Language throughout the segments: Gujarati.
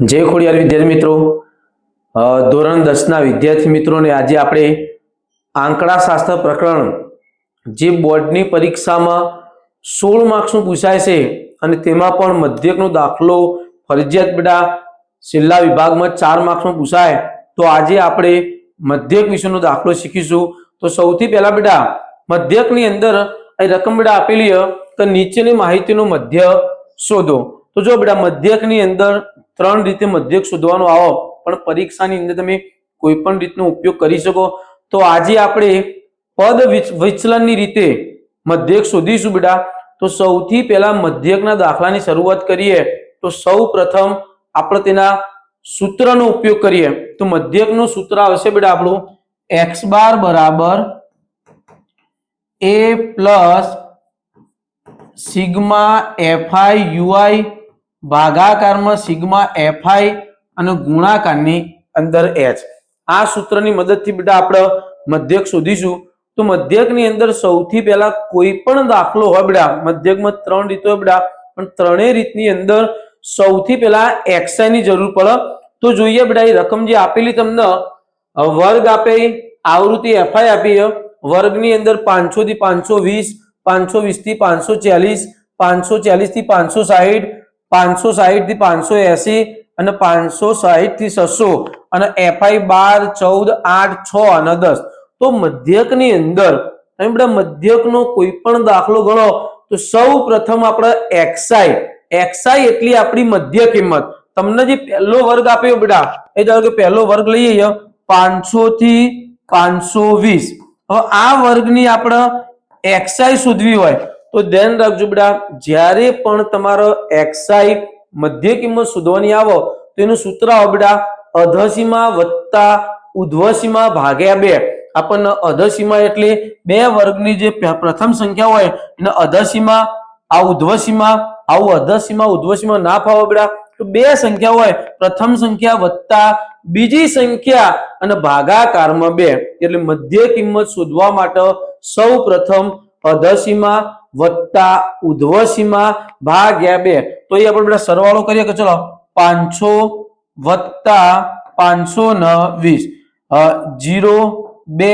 જય ખોડિયાર વિદ્યાર્થી મિત્રો. ધોરણ દસના વિદ્યાર્થી મિત્રોને આજે આપણે આંકડાશાસ્ત્ર પ્રકરણ જે બોર્ડની પરીક્ષામાં સોળ માર્ક્સનું પૂછાય છે અને તેમાં પણ મધ્યકનો દાખલો ફરજિયાત બેટા છેલ્લા વિભાગમાં ચાર માર્ક્સનો પૂછાય, તો આજે આપણે મધ્યક વિષયનો દાખલો શીખીશું. તો સૌથી પહેલા બેટા મધ્યકની અંદર અહીં રકમ બેટા આપેલી તો નીચેની માહિતીનો મધ્ય શોધો. તો જો બેટા મધ્યકની અંદર ત્રણ રીતે મધ્યક શોધવાનો આવો. પણ પરીક્ષાની અંદર તમે કોઈ પણ રીતનો ઉપયોગ કરી શકો. તો આજે આપણે પદ વિચ- વિચલનની રીતે મધ્યક શોધીશું બેટા. તો સૌથી પહેલા મધ્યકના દાખલાની શરૂઆત કરીએ. તો સૌ પ્રથમ આપણે તેના સૂત્રનો ઉપયોગ કરીએ. તો મધ્યકનું સૂત્ર આવશે બેટા આપણું એક્સ બાર બરાબર A plus sigma F I U I ભાગાકારમાં sigma F I અને ગુણાકારની અંદર એચ. આ સૂત્રની મદદથી બેટા આપણે મધ્યક શોધીશું. તો મધ્યકની અંદર સૌથી પહેલા કોઈ પણ દાખલો હોય બેટા, મધ્યકમાં ત્રણ રીતો બેટા, પણ ત્રણેય રીતની અંદર સૌથી પહેલા એક્સઆઈની જરૂર પડે. તો જોઈએ બેટા, એ રકમ જે આપેલી તમને વર્ગ આપે, આવૃત્તિ એફઆઈ આપી વર્ગની અંદર પાંચસો થી પાંચસો વીસ પાંચસો વીસથી પાંચસો ચાલીસ પાંચસો ચાલીસથી પાંચસો સાહીઠ પાંચસો સાહીઠથી પાંચસો એસી અને પાંચસો સાહીઠથી છસો અને એફઆઈ બાર, ચૌદ, આઠ, છ અને દસ. તો મધ્યકની અંદર, તમે બધા મધ્યકનો કોઈ પણ દાખલો ગણો, તો સૌ પ્રથમ આપણે એક્સાઈ એક્સાઈ એટલી આપણી મધ્ય કિંમત તમને જે પહેલો વર્ગ આપ્યો બેટા, એ ધારો કે પહેલો વર્ગ લઈએ પાંચસો થી પાંચસો વીસ. હવે આ વર્ગની આપણે એક્સાઈ શોધવી હોય તો ધ્યાન રાખજો બેટા, જ્યારે પણ તમારો એક્સાઈ મધ્ય કિંમત શોધવાની આવો, તો એનું સૂત્ર આવો બેટા, અધસીમા વત્તા ઉધ્વસીમા ભાગ્યા બે. આપણને અધસીમા એટલે બે વર્ગની જે પ્રથમ સંખ્યા હોય, એને અધસીમા, આ ઉધ્વસીમા, આવું અધસીમા, ઉધ્વસીમા ના ફાવો બેટા. તો બે સંખ્યા હોય, પ્રથમ સંખ્યા વત્તા બીજી સંખ્યા અને ભાગાકારમાં બે. એટલે મધ્ય કિંમત શોધવા માટે સૌ પ્રથમ અધસીમા વત્તા ઉધ્વસીમા ભાગ્યા બે. તો એ આપણે બધા સરવાળો કરીએ કે ચલો, પાંચસો વત્તા પાંચસો ને વીસ. જીરો, બે,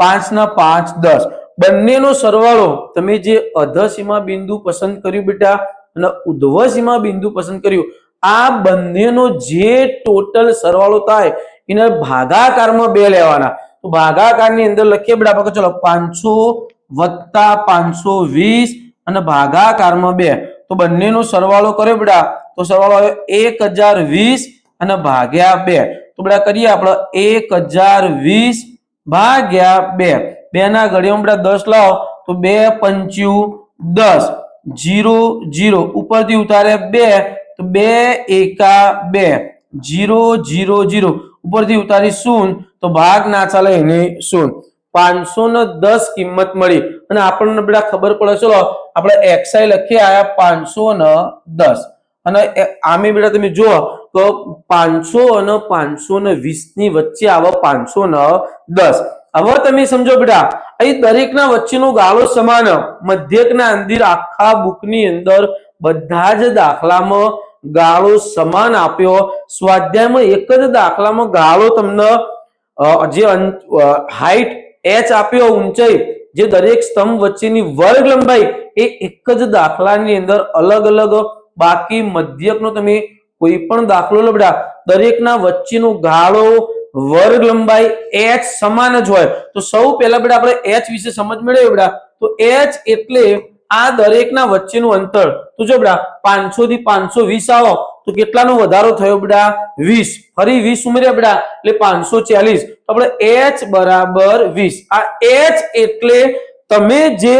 પાંચ ને પાંચ, દસ. બંનેનો સરવાળો તમે જે અધસીમા બિંદુ પસંદ કર્યું બેટા અને ઉધ્વસીમા બિંદુ પસંદ કર્યું, આ બંનેનો જે ટોટલ સરવાળો થાય એને ભાગાકારમાં બે લેવાના. તો ભાગાકારની અંદર લખીએ બેટા, આપણે ચલો, પાંચસો વત્તા પાંચસો વીસ અને ભાગાકારમાં બે. તો બંનેનો સરવાળો કર્યો બેટા. તો સરવાળો આવ્યો એક હજાર વીસ અને ભાગ્યા બે. તો બેટા કરીએ આપણે એક હજાર વીસ ભાગ્યા બે. બે ના ઘડીમાં બેટા દસ લાવો. તો બે પંચ્યું દસ. Zero zero. ઉપરથી ઉતારે બે. તો બે એકા બે. Zero zero zero. ઉપરથી ઉતારી શૂન તો ભાગ ના ચાલે એને શૂન્ય. પાંચસો ને દસ કિંમત મળી. અને આપણને બધા ખબર પડે, ચલો, આપણે એક્સઆઈ લખીએ આવ્યા પાંચસો ને દસ. અને આમે બેટા તમે જુઓ, તો પાંચસો અને પાંચસો ને વીસની વચ્ચે આવે પાંચસો ને દસ. હવે તમે સમજો બેટા, અહીં દરેકના વચ્ચેનો ગાળો સમાન, મધ્યકના અંદર આખા બુકની અંદર બધા જ દાખલામાં ગાળો સમાન આપ્યો. સ્વાધ્યાયમાં એક જ દાખલામાં ગાળો તમને જે હાઈટ એચ આપ્યો ઊંચાઈ, જે દરેક સ્તંભ વચ્ચેની વર્ગ લંબાઈ એ એક જ દાખલાની અંદર અલગ અલગ, બાકી મધ્યકનો તમે કોઈ પણ દાખલો લબડા, દરેકના વચ્ચેનો ગાળો, વર્ગ લંબાઈ એચ સમાન જ હોય. તો સૌ પહેલા બેટા આપણે એચ વિશે સમજ મેળવીએ બેટા. તો એચ એટલે આ દરેકના વચ્ચેનું અંતર. તો જો બેટા પાંચસો થી પાંચસો વીસ આવો. તો કેટલાનો વધારો થયો બેટા? વીસ. ફરી વીસ ઉમેર્યા બેટા? એટલે પાંચસો ચાલીસ. આપણે એચ બરાબર વીસ. આ એચ એટલે તમે જે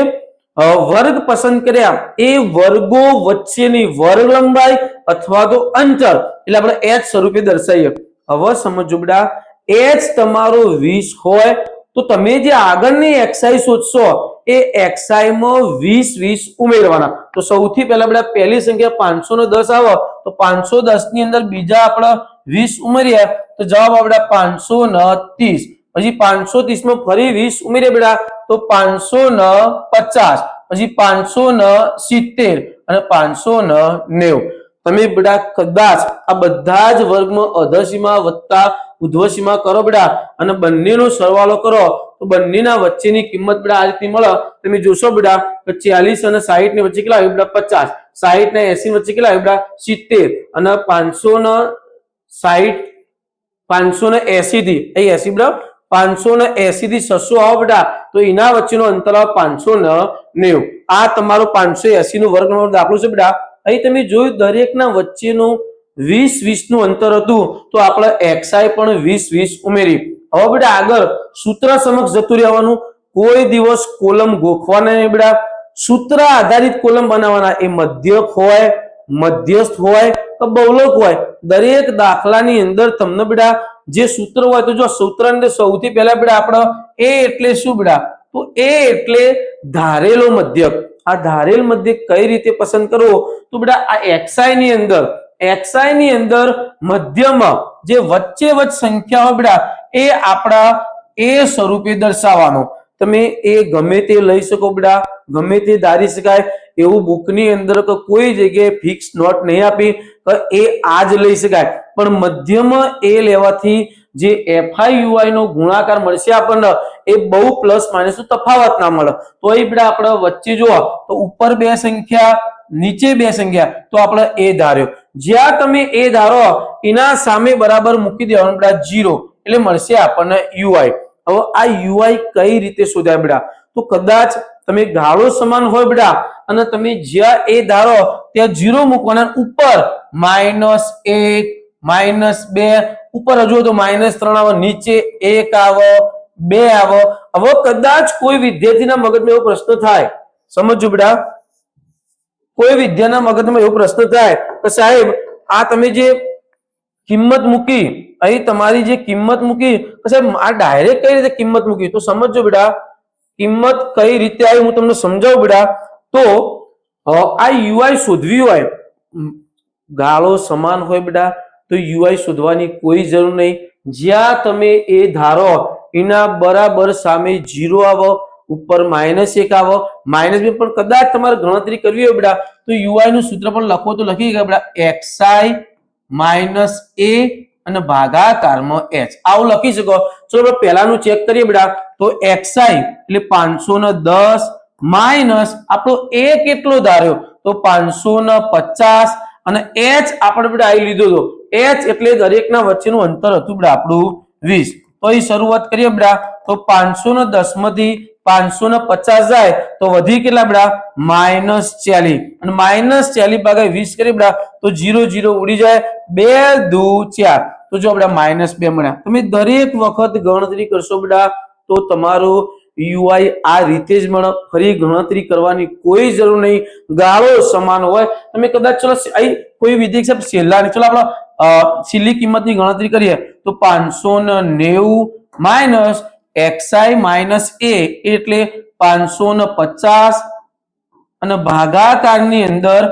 વર્ગ પસંદ કર્યા, એ વર્ગો વચ્ચેની વર્ગ લંબાઈ અથવા તો અંતર. એટલે આપણે એચ સ્વરૂપે દર્શાવીએ. હવે સમજો બેટા, એચ તમારો વીસ હોય તો તમે જે આગળની એક્સાઈ શોધશો, એ એક્સાઈમાં વીસ વીસ ઉમેરવાના. તો સૌથી પહેલા આપણે પહેલી સંખ્યા પાંચસો નો દસ આવો, તો પાંચસો દસની અંદર બીજા આપણે વીસ ઉમેરીએ, તો જવાબ આપણે પાંચસો ને ત્રીસ. પછી પાંચસો ત્રીસમાં ફરી વીસ ઉમેરીએ બેટા, તો પાંચસો ને પચાસ. પછી પાંચસો ને સિત્તેર અને પાંચસો ને નેવું. તમે બેટા કદાચ આ બધા જ વર્ગમાં અધસીમાં વત્તા ઉધ્વસીમા કરો બેટા. અને બંનેનો સરવાળો કરો. તો બંનેના વચ્ચેની કિંમત બેટા આ રીતની મળે. તમે જોશો બેટા કે ચાલીસ અને સાહીઠની વચ્ચે કેટલા આવ્યું બેટા? પચાસ. સાહીઠ ને એસી વચ્ચે કેટલા આવ્યું બેટા? સિત્તેર. અને પાંચસો ને સાહીઠ, પાંચસો ને એસી થી અહીં એસી બેટા? પાંચસો ને એસી થી છસો આવો બેટા. તો એના વચ્ચેનો અંતર આવે પાંચસો ને નેવું. આ તમારો પાંચસો એસી નું વર્ગનો દાખલો છે બેટા. અહીં તમે જોયું દરેકના વચ્ચેનું વીસ વીસનું અંતર હતું, તો આપણે એક્સઆઈ પણ વીસ વીસ ઉમેરી. હવે બેટા આગળ સૂત્ર સમક્ષ જતું રહેવાનું. કોઈ દિવસ કોલમ ગોખવાના નહીં બેટા. સૂત્ર આધારિત કોલમ બનાવવાના. એ મધ્યક હોય, મધ્યસ્થ હોય કે બહુલક હોય. દરેક દાખલાની અંદર તમને બેટા જે સૂત્ર હોય તો જો સૂત્ર સૌથી પહેલા બેટા આપણે એ એટલે શું બેટા? તો એ એટલે ધારેલો મધ્યક. આ ધારેલ મધ્યક કઈ રીતે પસંદ કરવો? તો બેટા આ એક્સઆઈ ની અંદર એક્સઆઈ ની અંદર મધ્યમાં જે વચ્ચે વચ્ચ સંખ્યા હોય બેટા, એ આપણા એ સ્વરૂપે દર્શાવવાનો. તમે એ ગમે તે લઈ શકો બેટા, ગમે તે ધારી શકાય. એવું બુકની અંદર કોઈ જગ્યાએ ફિક્સ નોટ નહીં આપી એ આ જ લઈ શકાય. પણ મધ્યમાં એ લેવાથી જે એફઆઈ નો ગુણાકાર મળશે આપણને, એ બહુ પ્લસ માઇનસ તફાવત ના મળે. તો એ બેટા આપણે વચ્ચે જોવા તો ઉપર બે સંખ્યા, નીચે બે સંખ્યા, તો આપણે એ ધાર્યો. જ્યાં તમે એ ધારો એના સામે બરાબર મૂકી દેવાનું બેટા જીરો એટલે મળશે આપણને યુઆઈ હવે આ યુઆઈ કઈ રીતે શોધાય બેટા? તો કદાચ તમે ગાળો સમાન હોય બેટા, અને તમે જ્યાં એ ધારો ત્યાં જીરો મૂકવાના ઉપર માઇનસ એક માઇનસ બે, ઉપર હજુ તો માઇનસ ત્રણ આવે, નીચે એક આવે, બે આવે. હવે કદાચ કોઈ વિદ્યાર્થીના મગજમાં એવો પ્રશ્ન થાય. સમજો બેટા? કોઈ વિદ્યાના મગજમાં એવો પ્રશ્ન થાય કે સાહેબ, આ તમે જે કિંમત મૂકી, અહીં તમારી જે કિંમત મૂકી સાહેબ, આ ડાયરેક્ટ કઈ રીતે કિંમત મૂકી? તો સમજો બેટા, કિંમત કઈ રીતે આવી હું તમને સમજાવું બેટા. તો આ યુઆઈ શોધવી હોય ગાળો સમાન હોય બેટા, તો યુઆઈ શોધવાની કોઈ જરૂર નહીં. જ્યાં તમે એ ધારો, એના બરાબર સામે જીરો આવો ઉપર માઇનસ એક આવો. માઇનસ બે પણ કદાચ તમારે ગણતરી કરવી હોય બેટા. તો યુઆઈ નું સૂત્ર પણ લખો તો લખી ગયા બેટા. એક્સઆઈ માઇનસ એ અને ભાગાકારમાં એચ આવું લખી શકો. ચલો પહેલાનું ચેક કરીએ બેટા. તો એક્સઆઈ એટલે પાંચસો ને દસ માઇનસ આપણો એ કેટલો ધાર્યો? તો પાંચસો ને પચાસ અને એચ આપણે બેટા આવી લીધો હતો. એચ એટલે દરેકના વચ્ચેનું અંતર હતું બેટા આપણું વીસ. તો એ શરૂઆત કરીએ બેટા. તો પાંચસો ને દસમાંથી પાંચસો ને પચાસ જાય તો વધી કેટલા બડા? માઇનસ ચાલી અને માઇનસ ચાલીસ ભાગ્યા વીસ કરીએ બડા તો જીરો જીરો ઉડી જાય બે દુ ચાર. તો જો આપણે માઇનસ બે મળ્યા. તમે દરેક વખત ગણતરી કરશો બડા, તો તમારું યુઆઈ આ રીતે જ મળે. ફરી ગણતરી કરવાની કોઈ જરૂર નહીં. ગાળો સમાન હોય. તમે કદાચ ચલો અહીં કોઈ વિધિ સાહેબ છેલ્લાની ચલો આપણે છેલ્લી કિંમતની ગણતરી કરીએ. તો પાંચસો ને નેવું માઇનસ એક્સઆઈ માઇનસ એ એટલે પાંચસો ને પચાસ અને ભાગાકારની અંદર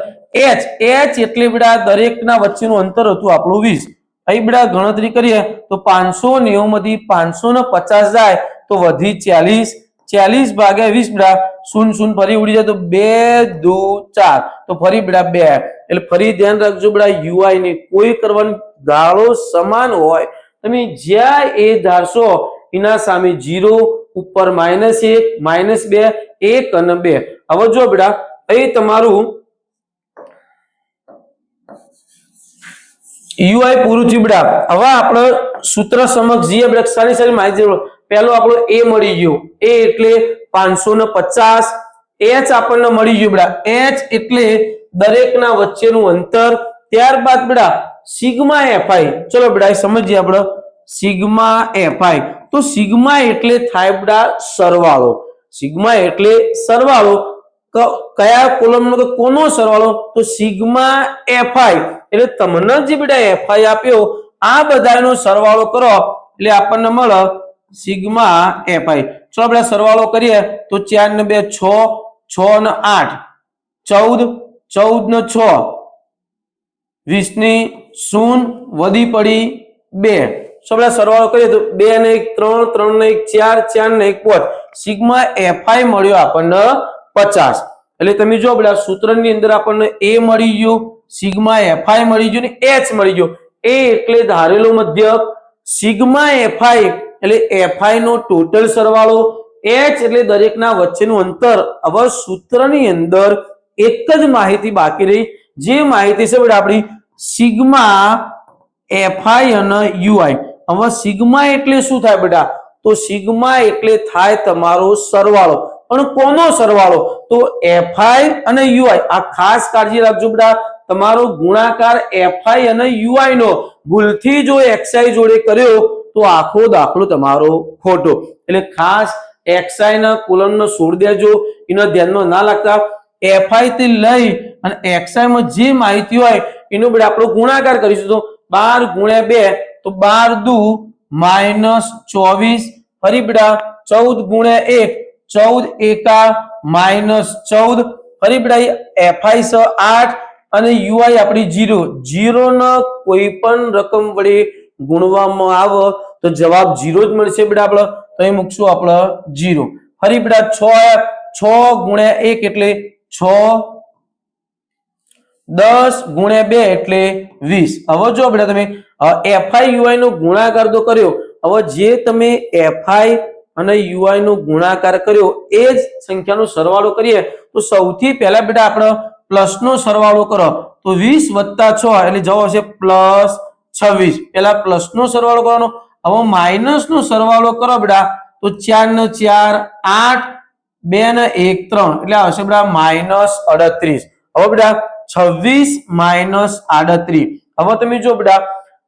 એચ એચ એટલે બેટા દરેકના વચ્ચેનું અંતર હતું આપણું વીસ. અહીં બેટા ગણતરી કરીએ તો પાંચસો નેવું માંથી પાંચસો ને પચાસ જાય તો વધી ચાલીસ. ચાલીસ ભાગ્યા વીસ બેટા શૂન શૂન ફરી ઉડી જાય તો બે દો ચાર. તો ફરી બેટા બે. એટલે ફરી ધ્યાન રાખજો બેટા યુઆઈ ની કોઈ કરવાની ગાળો સમાન હોય. તમે જ્યાં એ ધારશો એના સામે જીરો, ઉપર માઇનસ એક, માઇનસ બે, એક અને બે. હવે જો બેટા અહીં તમારું યુઆઈ પૂરું થયું બેટા. હવે આપણે સૂત્ર સમક્ષ જઈએ બેટા સારી સારી માહિતી. પહેલો આપણો એ મળી ગયો. એ એટલે પાંચસો ને પચાસ. એચ આપણને મળી ગયું બેટા. એચ એટલે દરેકના વચ્ચેનું અંતર. ત્યારબાદ બેટા, સિગ્મા એફઆઈ ચલો બેટા સમજીએ આપણે. સિગ્મા એફઆઈ તો સિગ્મા એટલે થાય બેટા સરવાળો. સિગ્મા એટલે સરવાળો. કયા કોલમનો કે કોનો સરવાળો? તો સિગ્મા એફઆઈ. એટલે તમને જે બેટા એફઆઈ આપ્યો, આ બધાનો સરવાળો કરો. એટલે આપણને મળે સિગ્મા એફઆઈ. ચલો આપણે સરવાળો કરીએ. તો ચાર ને બે, છ છ ને આઠ. ચૌદ ચૌદ ને છ. વીસની શૂન વધી પડી બે. સો આપણે સરવાળો કરીએ તો બે ને એક, ત્રણ ત્રણ ને એક, ચાર ચાર ને એક પાંચ સિગ્મા એફઆઈ મળ્યો આપણને પચાસ. એટલે તમે જો બધા સૂત્રની અંદર આપણને એ મળી ગયું, સિગ્મા એફઆઈ મળી ગયું ને એચ મળી ગયો. એ એટલે ધારેલો મધ્યક સિગ્મા એફઆઈ એટલે એફઆઈ નો ટોટલ સરવાળો, એચ એટલે દરેકના વચ્ચેનું અંતર. હવે સૂત્રની અંદર એક જ માહિતી બાકી રહી. જે માહિતી છે આપણી સિગ્મા એફઆઈ અને યુઆઈ હવે સિગ્મા એટલે શું થાય બેટા? તો સિગ્મા એટલે થાય તમારો સરવાળો. પણ કોનો સરવાળો? તો એફઆઈ અને યુઆઈ. આ ખાસ કાળજી રાખજો બેટા. તમારો ગુણાકાર એફઆઈ અને યુઆઈ નો ભૂલથી જો એક્સઆઈ જોડે કર્યો, તો આખો દાખલો તમારો ખોટો. એટલે ખાસ એક્સઆઈ ના કોલમનો છોડ દેજો. એનો ધ્યાનમાં ના લાગતા. એફઆઈ થી લઈ અને એક્સઆઈ માં જે માહિતી હોય, એનો બેટા આપણો ગુણાકાર કરીશું. તો બાર ગુણ્યા બે તો બાર દુ માઇનસ ચોવીસ ફરી ચૌદ ગુણ્યા એક, ચૌદ એકા માઇનસ ચૌદ. ફરી એફઆઈ સ આઠ અને યુઆઈ આપણી જીરો. જીરો ના કોઈ પણ રકમ વડે ગુણવામાં આવે તો જવાબ જીરો જ મળશે બેટા આપણે તો અહીં મૂકશું આપણે જીરો. ફરી બેટા છ છ ગુણ્યા એક એટલે છ દસ ગુણ્યા બે એટલે વીસ. હવે જો બેટા તમે એફઆઈ યુઆઈ નો ગુણાકાર તો કર્યો. હવે જે તમે એફઆઈ અને યુઆઈ નો ગુણાકાર કર્યો, એ જ સંખ્યાનો સરવાળો કરીએ, તો સૌથી પહેલા બેટા આપણે પ્લસ નો સરવાળો કરો. તો વીસ વત્તા છ એટલે જવાબ આવશે પ્લસ છવ્વીસ. પેલા પ્લસ નો સરવાળો કરવાનો. હવે માઇનસ નો સરવાળો કરો બેટા. તો ચાર ને ચાર, આઠ, બે ને એક, ત્રણ. એટલે આવશે બેટા માઇનસ અડત્રીસ. હવે બેટા છવ્વીસ માઇનસ આડત્રીસ. હવે તમે જો બધા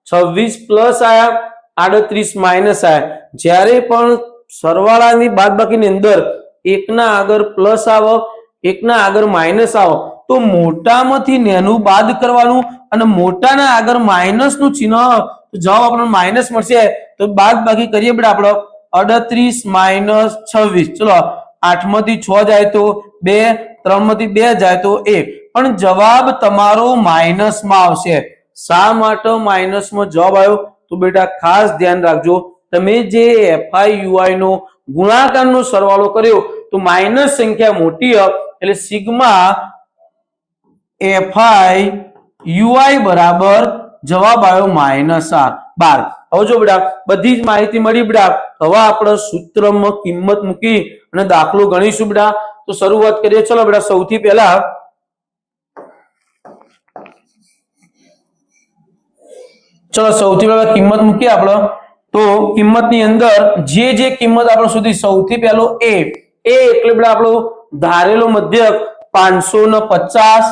છવ્વીસ પ્લસ આયા, આડત્રીસ માઇનસ આયા. જ્યારે પણ સરવાળાની બાદબાકીની અંદર એકના આગળ પ્લસ આવો, એકના આગળ માઇનસ આવો, તો મોટામાંથી નેનું બાદ કરવાનું અને મોટાના આગળ માઇનસનું ચિહ્ન, તો જવાબ આપણને માઇનસ મળશે. તો બાદ બાકી કરીએ બેટા આપણો. અડત્રીસ માઇનસ છવ્વીસ. ચલો, આઠમાંથી છ જાય તો બે ત્રણમાંથી બે જાય તો એક. પણ જવાબ તમારો માઇનસમાં આવશે. શા માટે માઇનસમાં જવાબ આવ્યો? તો બેટા ખાસ ધ્યાન રાખજો. તમે જે એફઆઈ યુઆઈ નો ગુણાકારનો સરવાળો કર્યો, તો માઇનસ સંખ્યા મોટી એટલે સિગ્મા એફઆઈ યુઆઈ બરાબર જવાબ આવ્યો માઇનસ આર બાર. હવે જો બેટા, બધી જ માહિતી મળી બેટા. હવે આપણે સૂત્રમાં કિંમત મૂકી અને દાખલો ગણીશું બેટા. તો શરૂઆત કરીએ. ચલો બેટા, સૌથી પહેલા ચલો, સૌથી પહેલા કિંમત મૂકીએ આપણે. તો કિંમતની અંદર જે જે કિંમત આપણે સુધી સૌથી પહેલો એ એટલે બેટા આપણો ધારેલો મધ્યક પાંચસો પચાસ.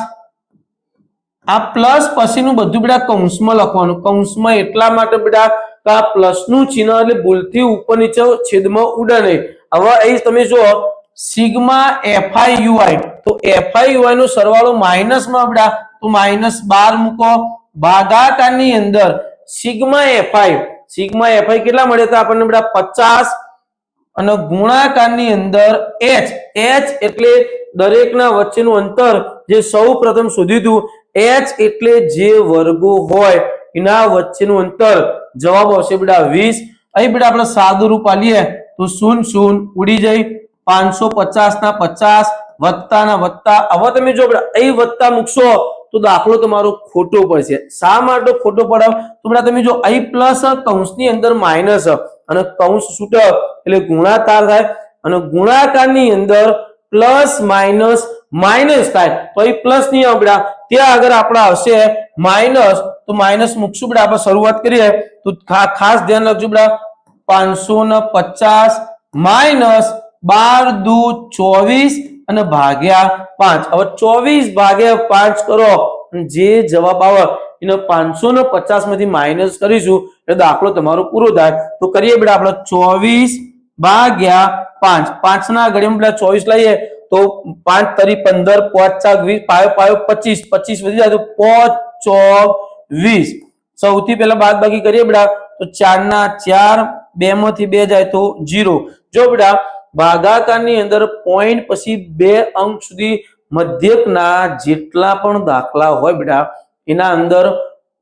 આ પ્લસ પછીનું બધું બેટા કૌંસમાં લખવાનું. કૌંસમાં એટલા માટે બેટા આ પ્લસનું ચિહ્ન એટલે ભૂલથી ઉપર નીચે છેદમાં ઉડે નહીં હવે અહીં તમે જો sigma F I U I તો એફઆઈ યુઆઈ નો સરવાળો માઇનસમાં બધા તો માઇનસ બાર મૂકો. ભાગાકારની અંદર સિગ્મા એફઆઈ સિગ્મા એફઆઈ કેટલા મળે તો આપણને બધા પચાસ અને ગુણાકારની અંદર એચ એચ એટલે દરેકના વચ્ચેનું અંતર જે સૌ પ્રથમ શોધ્યું હતું એચ એટલે જે વર્ગો હોય એના વચ્ચેનું અંતર જવાબ આવશે બેટા વીસ. અહીં બેટા આપણે સાદું રૂપ આલીએ તો શૂન શૂન ઉડી જાય. પાંચસો પચાસ ના પચાસ વત્તા ના વત્તા. હવે તમે જો બેટા અહીં વત્તા મૂકશો તો દાખલો તમારો ખોટો પડશે. શા માટે ખોટો પડાવ? તો બેટા તમે જો અહીં પ્લસ કૌંસની અંદર માઇનસ અને કૌંસ છૂટક એટલે ગુણાકાર થાય અને ગુણાકારની અંદર પ્લસ માઇનસ માઇનસ થાય. તો અહીં પ્લસ નહીં આવે ત્યાં આગળ આપણે આવશે માઇનસ તો માઇનસ મૂકશું બેટા. આપણે શરૂઆત કરીએ. તો ખાસ ધ્યાન રાખજો બેટા. પાંચસો ને પચાસ માઇનસ બાર દુ ચોવીસ અને ભાગ્યા પાંચ. હવે ચોવીસ ભાગ્યા પાંચ કરો. જે જવાબ આવે, એનો પાંચસો ને પચાસમાંથી માઇનસ કરીશું, એટલે દાખલો તમારો પૂરો થાય. તો કરીએ બેટા આપણે ચોવીસ ભાગ્યા પાંચ. પાંચ ના બેટા ચોવીસ લઈએ, તો પાંચ તરી પંદર, પાંચ ચાર, વીસ, પાયો પાયો પચીસ. પચીસ વધી જાય તો પાંચ ચોક વીસ સૌથી પહેલા બાદ બાકી કરીએ બેટા, તો ચાર ના ચાર બે માંથી બે જાય તો જીરો જો બેટા ભાગાકારની અંદર પોઈન્ટ પછી બે અંક સુધી મધ્યકના જેટલા પણ દાખલા હોય બેટા, એના અંદર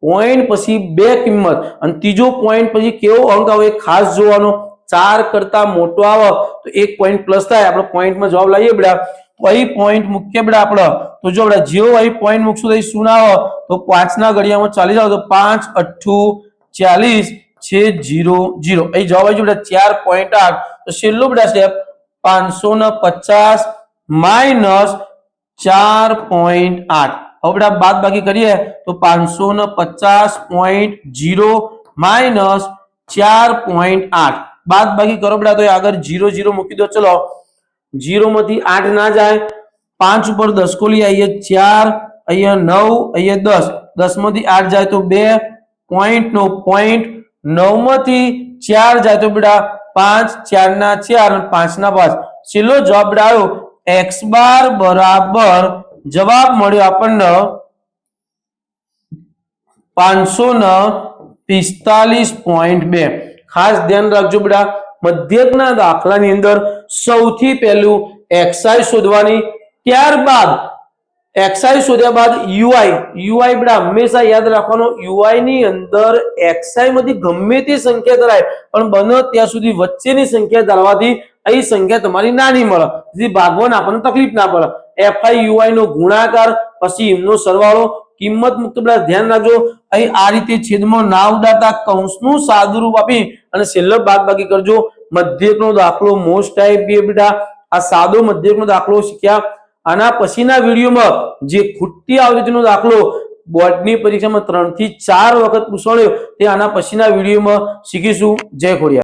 પોઈન્ટ પછી બે કિંમત અને ત્રીજો પોઈન્ટ પછી કેવો અંક આવે ખાસ જોવાનો. ચાર કરતા મોટો આવે તો એક પોઈન્ટ પ્લસ થાય. આપણે પોઈન્ટમાં જવાબ લાવીએ બેટા. તો અહીં પોઈન્ટ મૂકીએ બેટા આપણે. તો જો બેટા, જેવો અહીં પોઈન્ટ મૂકશું તો શું ના આવે? તો પાંચના ઘડિયામાં ચાલી જાવ તો પાંચ, અઠ્ઠું, ચાલીસ છે જીરો જીરો. અહીં જવાબ આવી બેટા, ચાર પોઈન્ટ આઠ. તો છેલ્લો બેટા સ્ટેપ પાંચસો ને પચાસ માઇનસ ચાર પોઈન્ટ આઠ. હવે બાદ બાકી કરીએ તો પાંચસો ને પચાસ પોઈન્ટ જીરો માઇનસ ચાર પોઈન્ટ આઠ. બાદ બાકી કરો બેટા, તો આગળ જીરો જીરો મૂકી દો. ચલો જીરો માંથી આઠ ના જાય, પાંચ ઉપર દસ કોલી અહીંયા ચાર, અહીંયા નવ, અહીંયા દસ. દસમાંથી આઠ જાય તો બે પોઈન્ટ નો પોઈન્ટ નવમાંથી ચાર જાય તો બેટા પાંચ ચાર ના ચાર પાંચ ના પાંચ. છેલ્લો જવાબ ડાયો એક્સ બાર બરાબર જવાબ મળ્યો આપણને પાંચસો ને પિસ્તાલીસ પોઈન્ટ બે. ખાસ ધ્યાન રાખજો બેટા મધ્યકના દાખલાની અંદર સૌથી પહેલું એક્સાઇઝ શોધવાની, ત્યારબાદ એક્સાઈ શોધ્યા બાદ યુઆઈ યુઆઈ બેટા હંમેશા યાદ રાખવાનો યુઆઈ ની અંદર એક્સાઈ માંથી ગમે તે સંખ્યા ધરાય, પણ બને ત્યાં સુધી વચ્ચેની સંખ્યા ધરાવવાથી અહીં સંખ્યા તમારી નાની મળે. જેથી ભાગવાન આપણને તકલીફ ના પડે. એફઆઈ યુઆઈ નો ગુણાકાર, પછી એમનો સરવાળો, કિંમત મુક્ત બધા ધ્યાન રાખજો. અહીં આ રીતે છેદમાં ના ઉડાતા કૌંસનું સાદુરૂપ આપી અને છેલ્લો બાકી કરજો. મધ્યકનો દાખલો મોસ્ટ ટાઈપ બેટા. આ સાદો મધ્યકનો દાખલો શીખ્યા. આના પછીના વિડીયોમાં જે ખૂટતી આવૃત્તિનો દાખલો બોર્ડની પરીક્ષામાં ત્રણથી ચાર વખત પૂછાણ્યો તે આના પછીના વિડીયોમાં શીખીશું. જય ખોડિયા